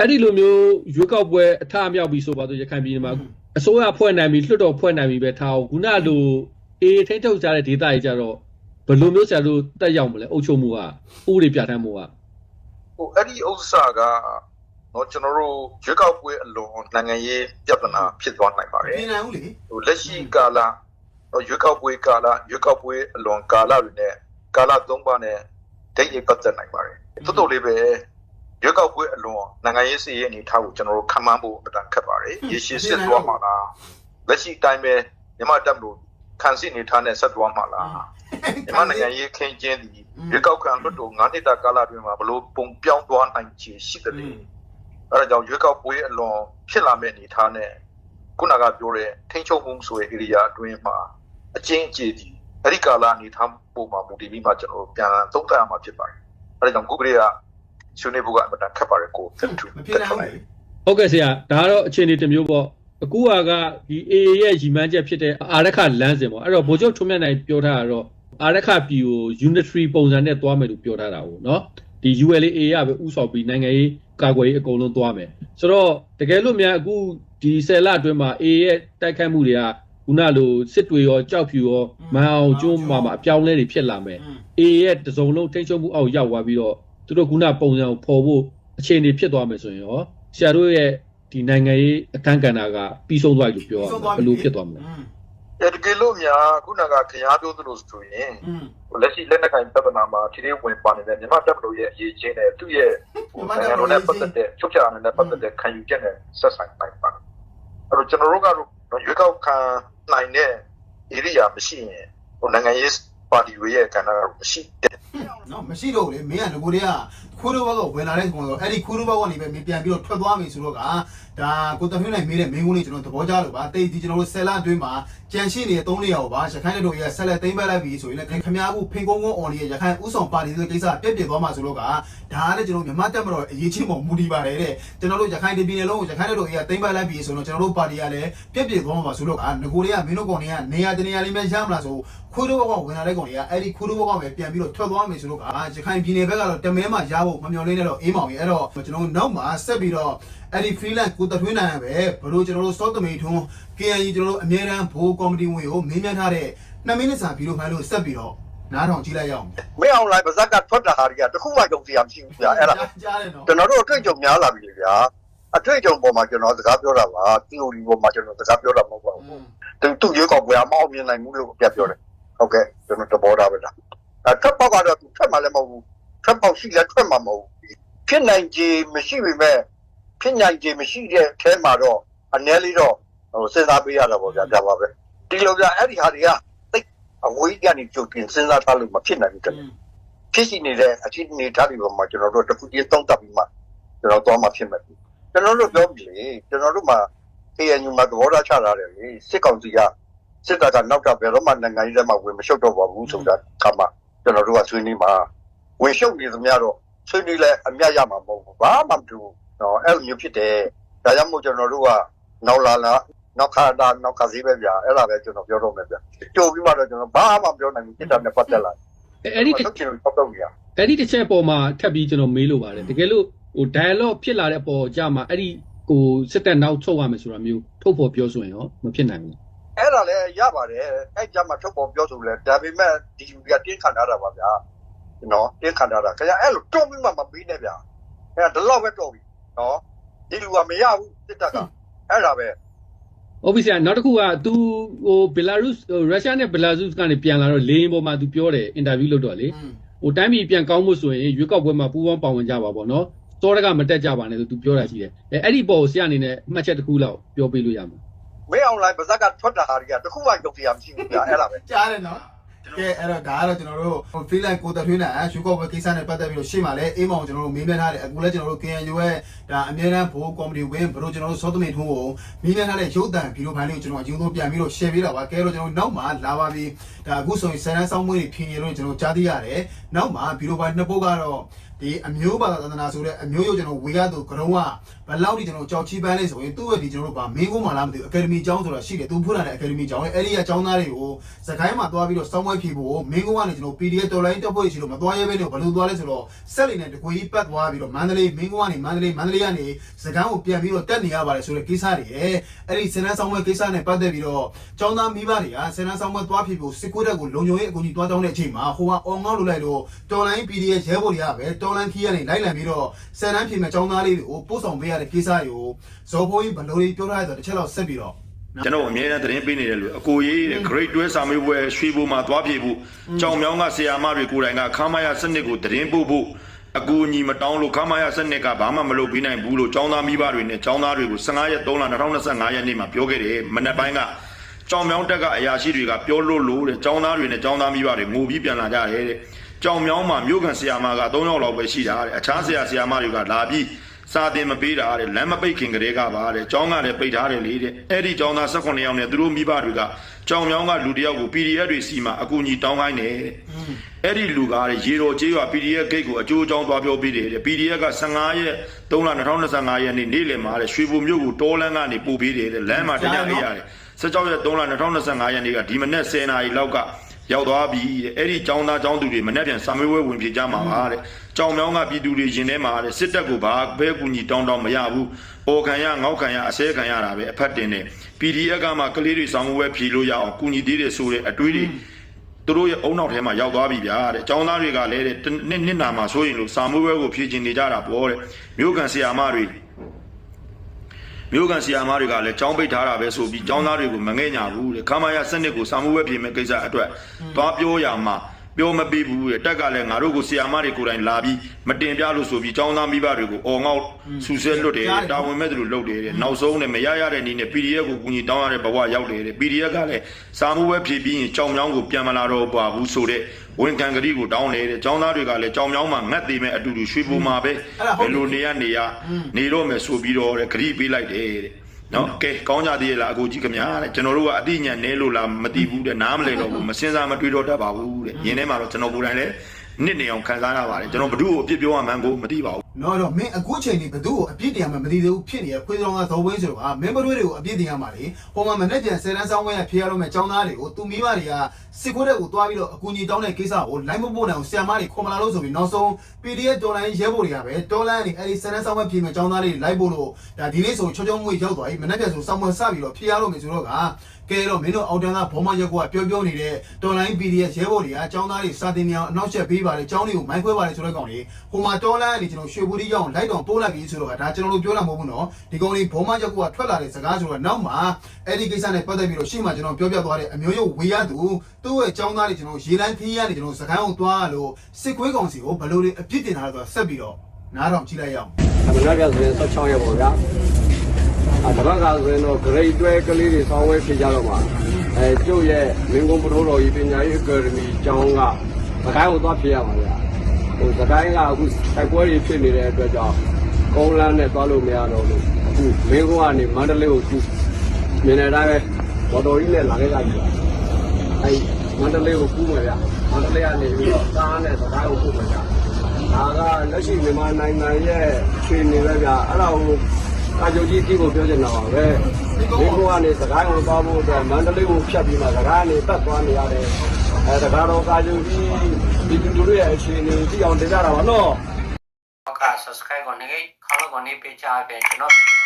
အဲ့ဒီလိုမျိုးရွေးကောက်ပွဲအထအမြောက်ပြီးဆိုပါတော့ရခိုင်ပြည်နယ်မှာအစိုးရဖွဲ့နိုင်ပြီးလွှတ်တော်ဖွဲ့နိုင်ပြီးပဲထားအောင်ခုနလိုအေးထိန်းထုတ်ကြတဲ့ဒေသကြီးကြတော့ဘယ်လိုမျိုးဆရာတို့တက်ရောက်မလဲအုပ်ချုပ်မှုကဥပဒေပြဋ္ဌာန်းမှုကဟိုအဲ့ဒီဥစ္စာကတော့ကျွန်တော်တို့ရွေးကောက်ပွဲအလွန်နိုင်ငံရေးပြဿနာဖြစ်သွားနိုင်ပါတယ်ပြင်နိုင်ဦးလေဟိုလက်ရှိကာလဟိုရွေးကောက်ပွဲကာလရွေးကောက်ပွဲအလွန်ကာလတွေနဲ့ကာလသုံးပါးနဲ့ဒိတ်ရိပ်ပတ်သက်နိုင်ပါတယ်တော်တော်လေးပဲ ရွေးကောက်ပွဲအလွန်နိုင်ငံရေးစီရေးအနေထားကိုကျွန်တော်တို့ခံမှန်းဖို့အတန်ခက်ပါတယ်ရေရှည်ဆက်သွားမှာလားလက်ရှိတိုင်းပဲမြန်မာတပ်လို့ခံစစ်နေထားနဲ့ဆက်သွားမှာလားမြန်မာနိုင်ငံရေးခင်းကျင်းသည်ရွေးကောက်ခံလွတ်တော်9နှစ်တာကာလအတွင်းမှာဘလို့ပုံပြောင်းသွားနိုင်ချေရှိတယ်လေအဲဒါကြောင့်ရွေးကောက်ပွဲအလွန်ဖြစ်လာမယ့်အနေထားနဲ့ခုနကပြောတဲ့ထိန်းချုပ်မှုဆိုတဲ့ area အတွင်းမှာအချင်းအကျေဒီအဲ့ဒီကာလအနေထားပုံမှာမူတည်ပြီးမှကျွန်တော်တို့ပြန်သုံးသပ်ရမှာဖြစ်ပါတယ်။အဲ့ဒါကြောင့်ကိုကလေးက ဆွေးနွေးဖို့ကအမှန်ခက်ပါတယ်ကိုမဖြစ်နိုင်ဘူးဟုတ်ကဲ့ဆရာဒါကတော့အခြေအနေတစ်မျိုးပေါ့အခုကဒီ AA ရဲ့ရီမန်းချက်ဖြစ်တဲ့အာရခလမ်းစဉ်ပေါ့အဲ့တော့ဗိုလ်ချုပ်ထွန်းမြတ်နိုင်ပြောထားတာတော့အာရခပြည်ကို unitary ပုံစံနဲ့သွားမယ်လို့ပြောထားတာဟုတ်နော်ဒီ ULA ကပဲဥဆောင်ပြီးနိုင်ငံရေးကာကွယ်ရေးအကုန်လုံးသွားမယ်ဆိုတော့တကယ်လို့များအခုဒီဆယ်လအတွင်းမှာ AA ရဲ့တိုက်ခိုက်မှုတွေကခုနလိုစစ်တွေရောကြောက်ဖြူရောမန်အောင်ကျိုးမှာမှာအပြောင်းလဲတွေဖြစ်လာမယ် AA ရဲ့တစုံလုံးထိန်းချုပ်မှုအောက်ရောက်သွားပြီးတော့ သူတို့ခုနပုံစံကိုပေါ်ဖို့အခြေအနေဖြစ်သွားမယ်ဆိုရင်ရောဆရာတို့ရဲ့ဒီနိုင်ငံရေးအခန်းကဏ္ဍကပြီးဆုံးသွားပြီလို့ပြောရမှာဘယ်လိုဖြစ်သွားမလဲ။အဲ့ဒီကလို့များခုနကခရားပြောသလိုဆိုရင်อืมလက်ရှိလက်နက်ကင်ပြဿနာမှာဒီလေးဝင်ပါနေတဲ့မြန်မာတပ်မတော်ရဲ့အရေးချင်းနဲ့သူ့ရဲ့ဟိုနိုင်ငံတော်နဲ့ပတ်သက်တဲ့ချုပ်ချာနဲ့ပတ်သက်တဲ့ခံယူချက်နဲ့ဆက်ဆိုင်နိုင်ပါတယ်။အဲ့တော့ကျွန်တော်တို့ကတော့ရွေးကောက်ခံနိုင်တဲ့ area မရှိရင်ဟိုနိုင်ငံရေး ပါတီတွေရဲ့ကဏ္ဍကမရှိတဲ့နော်မရှိတော့ဘူးလေမင်းကငကိုတွေကခိုးတော့ဘကဝင်လာတဲ့ကောင်ဆိုအဲ့ဒီခိုးတော့ဘကနေပဲမင်းပြန်ပြီးတော့ထွက်သွားပြီဆိုတော့ကဒါကိုတထွင်းနိုင်မေးတဲ့မင်းကုန်းလေးကျွန်တော်သဘောကျလို့ပါတိတ်ဒီကျွန်တော်တို့ဆယ်လအတွင်းမှာကြံရှိနေတဲ့၃နေရာကိုပါရခိုင်တဲ့တို့ရဲ့ဆက်လက်သိမ်းပတ်လိုက်ပြီဆိုရင်လည်းခမများဘူးဖင်ကုန်းကုန်းအော်နေရရခိုင်ဥဆောင်ပါတီတွေကိစ္စပြက်ပြက်သွားမှာဆိုတော့ကဒါကလည်းကျွန်တော်မြန်မာတက်မတော်အရေးချင်းပေါ်မူတည်ပါတယ်တဲ့ကျွန်တော်တို့ရခိုင်ပြည်နယ်လုံးကိုရခိုင်တဲ့တို့ရဲ့သိမ်းပတ်လိုက်ပြီဆိုတော့ကျွန်တော်တို့ပါတီကလည်းပြက်ပြက်သွားမှာဆိုတော့ကငကိုတွေကမင်းတို့ကောင်တွေကနေရာတနေရာလေးမဲ့ရမလားဆို ခိုးတော့ဘကဝင်လာတဲ့ကောင်တွေကအဲ့ဒီခိုးတော့ဘကပဲပြန်ပြီးတော့ထွက်သွားမယ်ဆိုတော့ကရခိုင်ပြည်နယ်ဘက်ကတော့တမဲမှရဖို့မမျှော်လင့်နဲ့တော့အေးမောင်ကြီးအဲ့တော့ကျွန်တော်နောက်မှာဆက်ပြီးတော့အဲ့ဒီ freelance ကိုတထွင်းနိုင်ရပဲဘလို့ကျွန်တော်တို့ stock တမိထွန်း KNG ကျွန်တော်တို့အမြဲတမ်းဘိုးကော်မတီဝင်ကိုမင်းမြတ်ထားတဲ့2မိနစ်စာဗီဒီယိုဖိုင်လို့ဆက်ပြီးတော့နားထောင်ကြည့်လိုက်ရအောင်မင်းအောင်လိုင်းပါဇက်ကထွက်တာဟာတွေကတခုမှကြုံစရာမရှိဘူးဗျာအဲ့ဒါကြားတယ်နော်ကျွန်တော်တို့အတွေ့အကြုံများလာပြီလေဗျာအတွေ့အကြုံပေါ်မှာကျွန်တော်စကားပြောတာပါ theory ပေါ်မှာကျွန်တော်စကားပြောတာမဟုတ်ပါဘူးသူသူရွေးကောက်ပွဲအမောက်မြင်နိုင်မှုလို့ပြပြောတယ် ဟုတ်ကဲ့ကျွန်တော်တဘောတာပဲလားအဲထွက်ပေါက်ကတော့သူထွက်မှလည်းမဟုတ်ဘူးထွက်ပေါက်ရှိလည်းထွက်မှမဟုတ်ဘူးဖြစ်နိုင်ခြေမရှိပေမဲ့ဖြစ်နိုင်ခြေမရှိတဲ့အဲမှာတော့အနည်းလေးတော့ဟိုစဉ်းစားပေးရတာပေါ့ဗျာဒါပါပဲဒီလိုဗျာအဲ့ဒီဟာတွေကသိအဝေးကနေကြုတ်ပြင်စဉ်းစားထားလို့မဖြစ်နိုင်ဘူးတဲ့ဖြစ်ရှိနေတဲ့အခြေအနေထားတွေပေါ်မှာကျွန်တော်တို့တစ်ခုတည်းသုံးသပ်ပြီးမှကျွန်တော်သွားမှဖြစ်မယ်ကျွန်တော်တို့ပြောပြီလေကျွန်တော်တို့မှာ ANU မှာသဘောထားချထားတယ်လေစစ်ကောင်စီက စစ်တပ်ကနောက်တော့ဘယ်တော့မှနိုင်ငံရေးထဲမှာဝင်မရှုပ်တော့ပါဘူးဆိုတာကမှကျွန်တော်တို့ကဆွေးနွေးမှာဝင်ရှုပ်နေသမျှတော့ဆွေးနွေးလဲအမြတ်ရမှာမဟုတ်ဘူးဘာမှမတူဘူးနော်အဲ့လိုမျိုးဖြစ်တယ်ဒါကြောင့်မို့ကျွန်တော်တို့ကနောက်လာလာနောက်ခါတာနောက်ခါစီးပဲဗျာအဲ့ဒါပဲကျွန်တော်ပြောတော့မယ်ဗျာကြိုပြီးမှတော့ကျွန်တော်ဘာမှမပြောနိုင်ဘူးစစ်တပ်နဲ့ပတ်သက်လာအဲ့အဲ့ဒီကျွန်တော်တို့တော့နေရအဲ့ဒီတစ်ချက်ပေါ်မှာထပ်ပြီးကျွန်တော်မေးလို့ပါတယ်တကယ်လို့ဟို dialogue ဖြစ်လာတဲ့ပေါ်ကြမှာအဲ့ဒီဟိုစစ်တပ်နောက်ထုတ်ရမယ်ဆိုတာမျိုးထုတ်ဖို့ပြောဆိုရင်ရောမဖြစ်နိုင်ဘူး အဲ့ဒါလည်းရပါတယ်အဲ့ကြမှာထုတ်ပေါ်ပြောဆိုလဲဒါပေမဲ့ဒီလူကတင်းခံထားတာပါဗျာနော်တင်းခံထားတာခင်ဗျအဲ့လိုတွန်းပြီးမှမပြီးနဲ့ဗျာအဲ့ဒါတော့ပဲတော့ပြီနော်ဒီလူကမရဘူးစစ်တပ်ကအဲ့ဒါပဲ ဟုတ်ပြီဆရာနောက်တစ်ခုက तू ဟိုဘယ်လာရုစ်ဟိုရုရှားနဲ့ဘယ်လာရုစ်ကနေပြန်လာတော့လေရင်ပေါ်မှာ तू ပြောတယ်အင်တာဗျူးလုပ်တော့လေဟိုတိုင်းပြည်ပြန်ကောင်းမှုဆိုရင်ရွေးကောက်ပွဲမှာပူးပေါင်းပါဝင်ကြပါပေါ့နော်စောတကမတက်ကြပါနဲ့ဆို तू ပြောတာရှိတယ်အဲအဲ့ဒီပေါ်ကိုဆရာအနေနဲ့အမှတ်ချက်တစ်ခုလောက်ပြောပေးလို့ရမှာ မင်းအွန်လိုင်းပါဇက်ကထွက်တာဟာတွေကတခုမှကြုံစရာမရှိဘူးဗျာအဲ့ဒါပဲကြားတယ်နော် ကဲအဲ့တော့ဒါကတော့ကျွန်တော်တို့ freelance ကိုတထွင်းနိုင်ရွှေကောက်ပွဲကိစ္စနဲ့ပတ်သက်ပြီးတော့ရှေ့မှာလည်းအေးမောင်ကျွန်တော်တို့မေးမြန်းထားတယ်အခုလည်းကျွန်တော်တို့ KNU ရဲ့ဒါအမြဲတမ်းဘိုးကော်မတီဝင်ဘလို့ကျွန်တော်တို့စောသမီထုံးကိုမေးမြန်းထားတဲ့ရုပ်တံဗီဒီယိုဖိုင်လေးကိုကျွန်တော်အရင်ဆုံးပြန်ပြီးတော့ share ပေးတာပါကဲတော့ကျွန်တော်နောက်မှာလာပါပြီဒါအခုဆိုရင်ဆယ်တန်းဆောင်းမွေးတွေဖြင်းရလို့ကျွန်တော်ကြားသိရတယ်နောက်မှာဗီဒီယိုဖိုင်နှစ်ပုတ်ကတော့ဒီအမျိုးဘာသာသန္တနာဆိုတဲ့အမျိုးရုပ်ကျွန်တော်ဝေရသူကရုံးကဘယ်လောက်ထိကျွန်တော်ကြောက်ချီးပန်းလဲဆိုရင်သူ့ရဲ့ဒီကျွန်တော်တို့ဗာမင်းကုန်းမှလားမသိဘူးအကယ်ဒမီကျောင်းဆိုတာရှိတယ်သူဖွင့်လာတဲ့အကယ်ဒမီကျောင်းလေအဲ့ဒီကကျောင်းသားတွေကိုစကိုင်းမှာသွားပြီးတော့စောင်းဝဲဖြေဖို့မင်းကုန်းကနေကျွန်တော် PDF တော်လိုင်းတက်ဖို့ရှိလို့မသွားရဲဘဲနဲ့ဘယ်လိုသွားလဲဆိုတော့ဆက်လီနဲ့တကွေကြီးပတ်သွားပြီးတော့မန္တလေးမင်းကုန်းကနေမန္တလေးမန္တလေးကနေစကိုင်းကိုပြန်ပြီးတော့တက်နေရပါတယ်ဆိုတဲ့ကိစ္စတွေရဲ့အဲ့ဒီစနန်းဆောင်ဝဲကိစ္စနဲ့ပတ်သက်ပြီးတော့ကျောင်းသားမိဘတွေကစနန်းဆောင်ဝဲသွားဖြေဖို့စစ်ကွေးတက်ကိုလုံခြုံရေးအကူအညီသွားတောင်းတဲ့အချိန်မှာဟိုကအော်ငေါ့လိုလိုက်တော့တော်လိုင်း PDF ရဲဘော်တွေကပဲတော်လိုင်းခီးကနေလိုက်လံပြီးတော့စနန်းဖြေမဲ့ကျောင်းသားလေးတွေကိုပို့ဆောင်ပေးရတဲ့ကိစ္စတွေကိုဇော်ဖိုးကြီးဘယ်လိုလေးပြောထားရဆိုတော့တစ်ချက်တော့ဆက်ပြီးတော့ ကျွန်တော်အမြဲတမ်းသတင်းပေးနေတယ်လို့အကိုရေးတဲ့ grade 12စာမေးပွဲရွှေဘုံမှာသွားပြေဖို့ကြောင်မြောင်းကဆရာမတွေကိုယ်တိုင်ကခါမရစနစ်ကိုသတင်းပို့ဖို့အကူအညီမတောင်းလို့ခါမရစနစ်ကဘာမှမလုပ်ပေးနိုင်ဘူးလို့ចောင်းသားမိဘတွေနဲ့ចောင်းသားတွေကို15ရက်3လ2025ရက်နေ့မှာပြောခဲ့တယ်မနက်ပိုင်းကကြောင်မြောင်းတက်ကအရာရှိတွေကပြောလို့လို့တဲ့ចောင်းသားတွေနဲ့ចောင်းသားမိဘတွေငိုပြီးပြန်လာကြတယ်တဲ့ကြောင်မြောင်းမှာမြို့ကန်ဆရာမက3ယောက်လောက်ပဲရှိတာတဲ့အခြားဆရာဆရာမတွေကလာပြီး စာတင်မပေးတာတဲ့လမ်းမပိတ်ခင်ကလေးကပါတဲ့ကျောင်းကလည်းပိတ်ထားတယ်လေတဲ့အဲ့ဒီကျောင်းသား18ယောက်နဲ့သူတို့မိဘတွေကကျောင်းမြောင်းကလူတစ်ယောက်ကို PDF တွေစီမှာအကူအညီတောင်းခိုင်းတယ်တဲ့အဲ့ဒီလူကတဲ့ရေတော်ကျေးရွာ PDF ဂိတ်ကိုအကျိုးအကြောင်းသွားပြောပေးတယ်တဲ့ PDF က15ရက်3လ2025ရက်နေ့နေ့လယ်မှာတဲ့ရွှေဘုံမြို့ကိုတောလန်းကနေပို့ပေးတယ်တဲ့လမ်းမှာတရားအေးရတယ်16ရက်3လ2025ရက်နေ့ကဒီမနေ့10နာရီလောက်က ရောက်သွားပြီတဲ့အဲ့ဒီចောင်းသားចောင်းသူတွေမနေ့ပြန်စာမေးပွဲဝင်ဖြေကြမှာပါတဲ့ကြောင်မြောင်းကပြည်သူတွေရင်ထဲမှာတဲ့စစ်တပ်ကိုဘာဘဲကူညီတောင်းတောင်းမရဘူး။အော်ခံရငေါက်ခံရအစဲခံရတာပဲအဖက်တင်တယ်။ PDF ကမှကလေးတွေဆောင်းဝဲဖြေလို့ရအောင်ကူညီသေးတယ်ဆိုတဲ့အတွေးတွေသူတို့ရဲ့အုံနောက်ထဲမှာရောက်သွားပြီဗျာတဲ့။ចောင်းသားတွေကလည်းတဲ့နှစ်နှစ်နာမှာဆိုရင်လို့စာမေးပွဲကိုဖြေချင်နေကြတာပေါ့တဲ့။မြို့ကန်ဆရာမတွေ မြို့ကန်ဆီယာမားတွေကလည်းကြောင်းပိတ်ထားတာပဲဆိုပြီးចောင်းသားတွေကိုမငဲ့ညာဘူးတဲ့ခါမရစနစ်ကိုစာမှုဝဲပြင်မဲ့ကိစ္စအတွက်သွားပြောရမှာ ပြောမပေးဘူးတဲ့တက်ကလည်းငါတို့ကိုဆီယာမားတွေကိုယ်တိုင်လာပြီးမတင်ပြလို့ဆိုပြီးចောင်းသားမိဘတွေကိုအော်ငေါ့ဆူဆဲလွတ်တယ်တဲ့တာဝန်မဲ့သူတို့လုပ်တယ်တဲ့နောက်ဆုံးနဲ့မရရတဲ့နည်းနဲ့ PDF ကိုကူညီတောင်းရတဲ့ဘဝရောက်တယ်တဲ့ PDF ကလည်းစာမှုဝဲဖြည့်ပြီးရင်ကြောင်မြောင်းကိုပြန်မလာတော့ပါဘူးဆိုတဲ့ဝန်ခံကလေးကိုတောင်းတယ်တဲ့ចောင်းသားတွေကလည်းကြောင်မြောင်းမှာငတ်သေးမဲ့အတူတူရွှေဘူမှာပဲဘယ်လိုနေရနေရနေတော့မယ်ဆိုပြီးတော့တဲ့ဂရိပေးလိုက်တယ်တဲ့ နော်ကဲကောင်းကြသေးရဲ့လားအကိုကြီးခင်ဗျာတဲ့ကျွန်တော်တို့ကအတိညာနဲလို့လားမသိဘူးတဲ့နားမလဲတော့ဘူးမစင်စားမတွေးတော့တတ်ပါဘူးတဲ့ရင်းထဲမှာတော့ကျွန်တော်ကိုယ်တိုင်လည်းနှစ်နေအောင်ခံစားရပါတယ်ကျွန်တော်ဘ누구ကိုအပြစ်ပြောရမှန်းကိုမသိပါဘူး နော်တော့မင်းအခုချိန်ဒီဘသူ့ကိုအပြစ်တင်ရမှမသိသေးဘူးဖြစ်နေရခွေးဆောင်ကဇော်ဝင်းဆိုတော့မင်းဘတွေးတွေကိုအပြစ်တင်ရမှာလေဟိုမှာမနေ့ပြန်ဆယ်တန်းဆောင်ဝဲရဖြေရတော့မဲ့ចောင်းသားတွေကိုသူမိမတွေကစစ်ခွေးတဲ့ကိုတွားပြီးတော့အကူအညီတောင်းတဲ့ကိစ္စကိုလိုင်းမပို့နိုင်အောင်ဆရာမတွေခေါ်မလာလို့ဆိုပြီးနောက်ဆုံး PDF ဒေါ်လာရင်းရဲဖို့တွေကပဲဒေါ်လာကနေအဲဒီဆယ်တန်းဆောင်ဝဲဖြေမဲ့ចောင်းသားတွေလိုက်ဖို့လို့ဒါဒီနေ့ဆိုချောချောမွေးရောက်သွားပြီမနေ့ပြန်ဆိုစောင်းမစပြီးတော့ဖြေရတော့မယ်ဆိုတော့ကကဲတော့မင်းတို့အော်တန်ကဘောမရက်ကွာပြောပြောနေတဲ့တော်လိုင်း PDF ရဲဘော်တွေကចောင်းသားတွေစာတင်မြောင်အနောက်ချက်ပေးပါတယ်ចောင်းတွေကိုမိုင်းခွဲပါတယ်ဆိုတော့ကောင်လေဟိုမှာတော်လိုင်းကနေကျွန်တော်ရွှေ ဘူးတီရောက်လိုက်တော့ပို့လိုက်ပြီဆိုတော့ဒါကျွန်တော်တို့ပြောတာမဟုတ်ဘူးနော်ဒီကောင်လေးဘောမရက်ကွာထွက်လာတဲ့စကားဆိုတော့နောက်မှာအဲ့ဒီကိစ္စနဲ့ပတ်သက်ပြီးတော့ရှေ့မှာကျွန်တော်ပြောပြသွားတဲ့အမျိုးရုပ်ဝေရသူသူ့ရဲ့ចောင်းသားတွေကျွန်တော်ရေလန်းခီးရနေကျွန်တော်စကိုင်းအောင်သွားလို့စစ်ခွေးကောင်စီကိုဘယ်လိုတွေအပြစ်တင်တာလဲဆိုတော့ဆက်ပြီးတော့နားတော်ကြည့်လိုက်ရအောင်အမနာပြဆိုရင်16ရက်ပေါ့ဗျာအတပတ်ကဆိုရင်တော့ grade 12ကလေးတွေဆောင်းဝဲဖြစ်ကြတော့မှာအဲကျုပ်ရဲ့မင်းကုန်းပထိုးတော်ကြီးပညာရေးအကယ်ဒမီကျောင်းကစကိုင်းကိုသွားဖြစ်ရပါဗျာ ဟိုစကိုင်းကအခုတိုက်ပွဲတွေဖြစ်နေတဲ့အတွက်ကြောင့်ကုန်းလန်းနဲ့သွားလို့မရတော့ဘူးအခုမင်းကုန်းကနေမန္တလေးကိုကူမြင်နေတိုင်းပဲဘော်တော်ကြီးနဲ့လာခဲ့ကြပြီအဲမန္တလေးကိုကူးမယ်ဗျာမန္တလေးကနေပြီးတော့ကားနဲ့စကိုင်းကိုကူးမယ်ဗျာဒါကလက်ရှိမြန်မာနိုင်ငံရဲ့အခြေအနေပဲဗျာအဲ့ဒါကိုအကြိုကြီးကြည့်ဖို့ပြောချင်တာပါပဲဒီကုန်းကနေစကိုင်းကိုသွားဖို့အတွက်မန္တလေးကိုဖြတ်ပြီးမှစကိုင်းကနေပတ်သွားနေရတယ်အဲတကားတော့ကာကြိုကြီး ဒီလူတွေရဲ့အခြေအနေသိအောင်တင်ကြတာပါနော်က subscribe ကိုနေခေါင်းလုံးကိုနေပေးချပေးကျွန်တော်ဗီဒီယို